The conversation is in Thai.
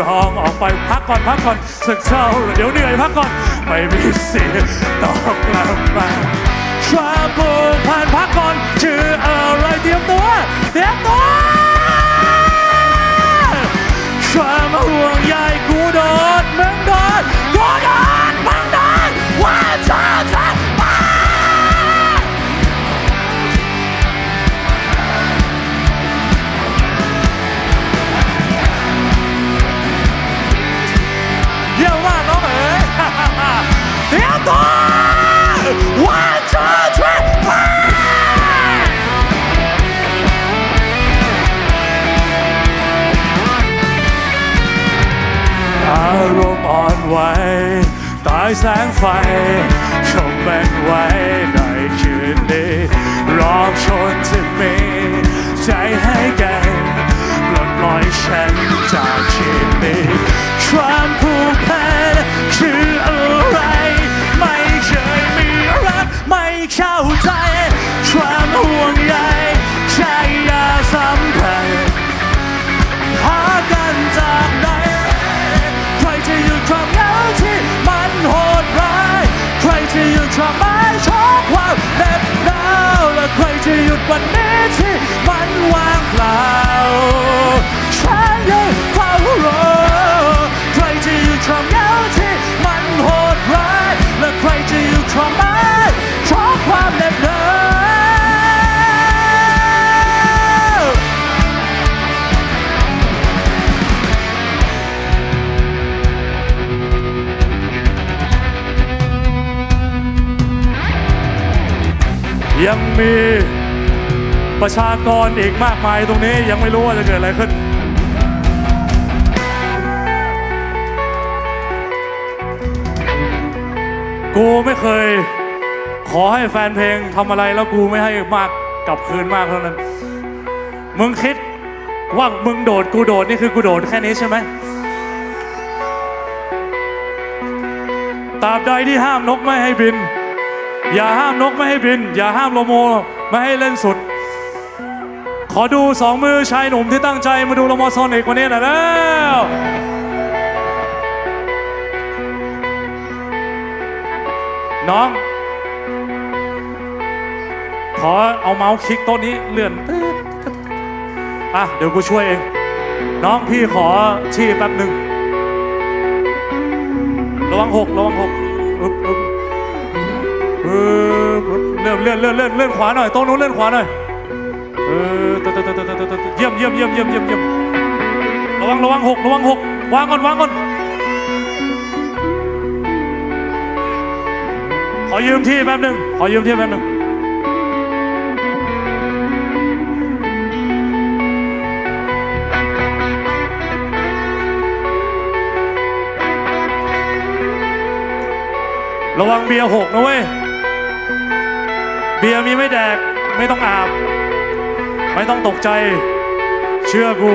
ร้องออกไปพักก่อนพักก่อนสักเช้าเดี๋ยวเหนื่อยพักก่อนไม่มีเสียงตอบกลับมาชวามผูกพันพักก่อนชื่ออะไรเตรียมตัวเตรียมตัว อยแสงไฟ ชมเป็นไว้ในคืนนี้รอบชนที่มีใจให้ ยังมีประชากรอีกมากมายตรงนี้ยังไม่รู้ว่าจะเกิดอะไรขึ้น กูไม่เคย ขอให้แฟนเพลงทำอะไรแล้วกูไม่ให้มากกลับคืนมากเท่านั้น มึงคิดว่ามึงโดดกูโดดนี่คือกูโดดแค่นี้ใช่ไหมตราบใดที่ห้ามนกไม่ให้บิน อย่าห้ามนกไม่ให้บิน อย่าห้ามโลโมไม่ให้เล่นสุด ขอดูสองมือชายหนุ่มที่ตั้งใจมาดูโลโมโซนิกวันนี้หน่อยแล้วน้อง ขอเอาเมาส์คลิกโต๊ะนี้เลื่อนอะเดี๋ยวกูช่วยเอง น้องพี่ขอที่แป๊บหนึ่งระวังหกระวังหกอึ๊บอึ๊บ เลื่อนเลื่อนเลื่อนเลื่อนเลื่อนขวาหน่อยโต๊ะนู้นเลื่อนขวาหน่อยเออเตะเตะเตะเตะเตะเยี่ยมเยี่ยมเยี่ยมเยี่ยมเยี่ยมเยี่ยมระวังระวังหกระวังหกวางก่อนวางก่อนขอยืมที่แป๊บหนึ่งขอยืมที่แป๊บหนึ่งระวังเบียร์หกนะเว้ย เบียร์มีไม่แดก ไม่ต้องอาบ ไม่ต้องตกใจ เชื่อกู